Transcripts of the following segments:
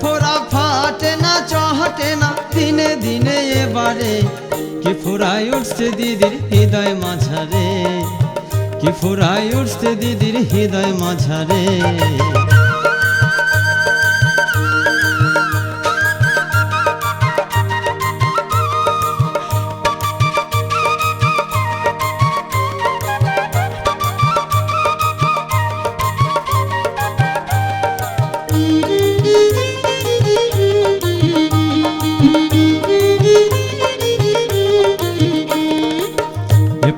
ফোরা ফাটে না চহটে না, দিনে দিনে এবারে। কি ফোরাই উঠছে দিদির হৃদয় মাঝারে? কি ফোরাই উঠছে দিদির হৃদয় মাঝারে?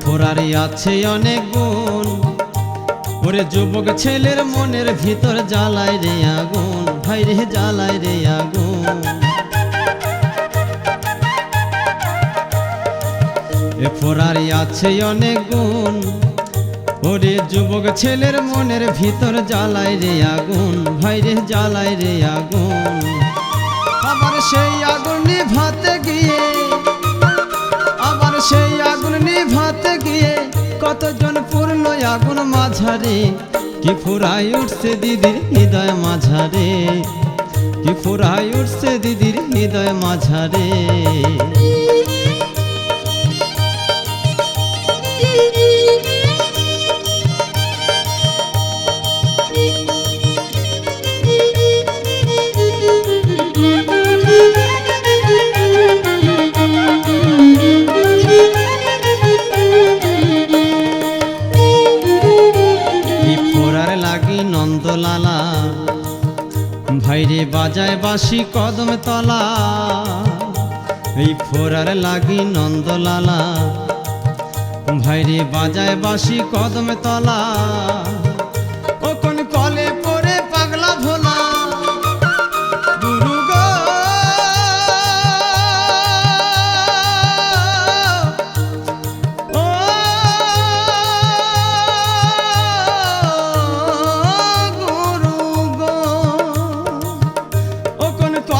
ফোরারি আছে অনেক গুণ। ওরে যুবক ছেলের মনের ভিতর জ্বালায় রে আগুন। ভাই রে, জ্বালায় রে আগুন। এ ফোরারি আছে অনেক গুণ। ওরে যুবক ছেলের মনের ভিতর জ্বালায় রে আগুন। ভাই রে, জ্বালায় রে আগুন। আবার সেই আগুন নিভাতে গিয়ে, আবার সেই আগুন নিভাতে গিয়ে কতজন পূর্ণ আগুন মাঝারে? কি ফুরাই উঠছে দিদির হৃদয় মাঝারে? কি ফুরাই উঠছে দিদির হৃদয় মাঝারে? ভাইরে বাজায় বাসি কদম তলা। এই ফোরার লাগি নন্দলালা। ভাইরে বাজায় বাসি কদম তলা।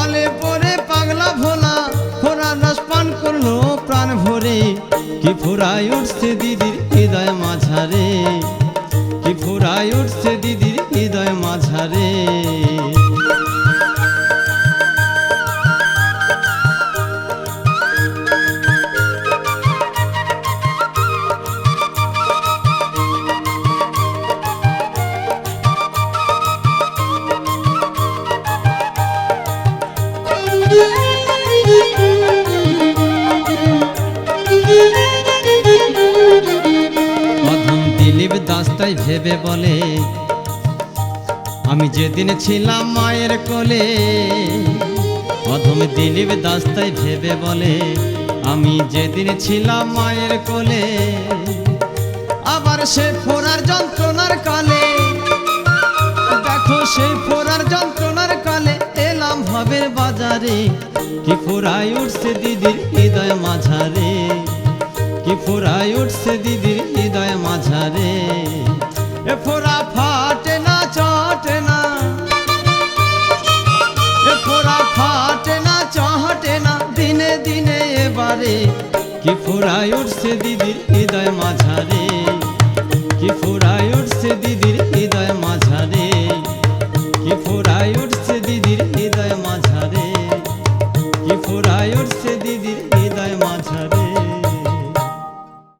কলে পরে পাগলা ভোলা ফোরা রস পান করল প্রাণ ভরে। কি ফোরায় উঠছে দিদির হৃদয় মাঝারে। তাই ভেবে বলে, আমি যেদিন ছিলাম মায়ের কোলে, অধম দিলীপ দাস তাই ভেবে বলে, আমি যেদিন ছিলাম মায়ের কোলে, আবার সে ফোরার যন্ত্রণার কালে, দেখো সেই ফোরার যন্ত্রণার কালে এলাম ভবের বাজারে, কি ফোরাই উঠছে দিদির হৃদয় মাঝারে, কি ফোরাই উঠছে দিদির এবারে কি ফোরাই উঠছে দিদির হৃদয় মাঝারে।